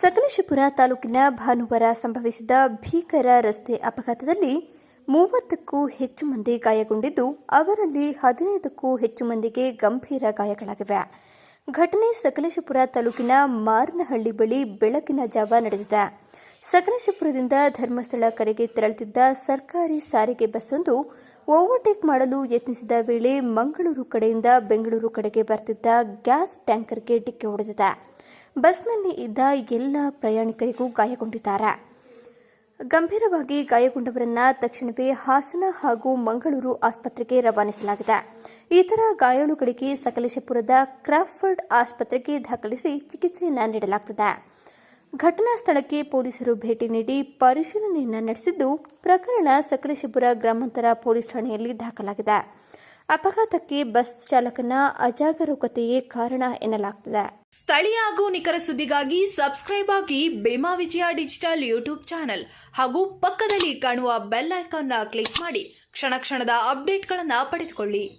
ಸಕಲೇಶಪುರ ತಾಲೂಕಿನ ಭಾನುವಾರ ಸಂಭವಿಸಿದ ಭೀಕರ ರಸ್ತೆ ಅಪಘಾತದಲ್ಲಿ ಮೂವತ್ತಕ್ಕೂ ಹೆಚ್ಚು ಮಂದಿ ಗಾಯಗೊಂಡಿದ್ದು, ಅವರಲ್ಲಿ ಹದಿನೈದಕ್ಕೂ ಹೆಚ್ಚು ಮಂದಿಗೆ ಗಂಭೀರ ಗಾಯಗಳಾಗಿವೆ. ಘಟನೆ ಸಕಲೇಶಪುರ ತಾಲೂಕಿನ ಮಾರನಹಳ್ಳಿ ಬಳಿ ಬೆಳಕಿನ ಜಾವ ನಡೆದಿದೆ. ಸಕಲೇಶಪುರದಿಂದ ಧರ್ಮಸ್ಥಳ ಕರೆಗೆ ತೆರಳುತ್ತಿದ್ದ ಸರ್ಕಾರಿ ಸಾರಿಗೆ ಬಸ್ಸೊಂದು ಓವರ್ಟೇಕ್ ಮಾಡಲು ಯತ್ನಿಸಿದ ವೇಳೆ ಮಂಗಳೂರು ಕಡೆಯಿಂದ ಬೆಂಗಳೂರು ಕಡೆಗೆ ಬರ್ತಿದ್ದ ಗ್ಯಾಸ್ ಟ್ಯಾಂಕರ್ಗೆ ಡಿಕ್ಕಿ ಹೊಡೆದಿದೆ. ಬಸ್ನಲ್ಲಿ ಇದ್ದ ಎಲ್ಲ ಪ್ರಯಾಣಿಕರಿಗೂ ಗಾಯಗೊಂಡಿದ್ದಾರೆ. ಗಂಭೀರವಾಗಿ ಗಾಯಗೊಂಡವರನ್ನ ತಕ್ಷಣವೇ ಹಾಸನ ಹಾಗೂ ಮಂಗಳೂರು ಆಸ್ಪತ್ರೆಗೆ ರವಾನಿಸಲಾಗಿದೆ. ಇತರ ಗಾಯಾಳುಗಳಿಗೆ ಸಕಲೇಶಪುರದ ಕ್ರಾಫರ್ಡ್ ಆಸ್ಪತ್ರೆಗೆ ದಾಖಲಿಸಿ ಚಿಕಿತ್ಸೆಯನ್ನು ನೀಡಲಾಗುತ್ತಿದೆ ಘಟನಾ ಸ್ಥಳಕ್ಕೆ ಪೊಲೀಸರು ಭೇಟಿ ನೀಡಿ ಪರಿಶೀಲನೆಯನ್ನು ನಡೆಸಿದ್ದು ಪ್ರಕರಣ ಸಕಲೇಶಪುರ ಗ್ರಾಮಾಂತರ ಪೊಲೀಸ್ ಠಾಣೆಯಲ್ಲಿ ದಾಖಲಾಗಿದೆ. ಅಪಘಾತಕ್ಕೆ ಬಸ್ ಚಾಲಕನ ಅಜಾಗರೂಕತೆಯೇ ಕಾರಣ ಎನ್ನಲಾಗುತ್ತಿದೆ ಸ್ಥಳೀಯ ಹಾಗೂ ನಿಖರ ಸುದ್ದಿಗಾಗಿ ಸಬ್ಸ್ಕ್ರೈಬ್ ಆಗಿ ಬೇಮಾ ವಿಜಯ ಡಿಜಿಟಲ್ ಯೂಟ್ಯೂಬ್ ಚಾನೆಲ್ ಹಾಗೂ ಪಕ್ಕದಲ್ಲಿ ಕಾಣುವ ಬೆಲ್ ಐಕಾನ್ನ ಕ್ಲಿಕ್ ಮಾಡಿ ಕ್ಷಣ ಕ್ಷಣದ ಅಪ್ಡೇಟ್ಗಳನ್ನು ಪಡೆದುಕೊಳ್ಳಿ.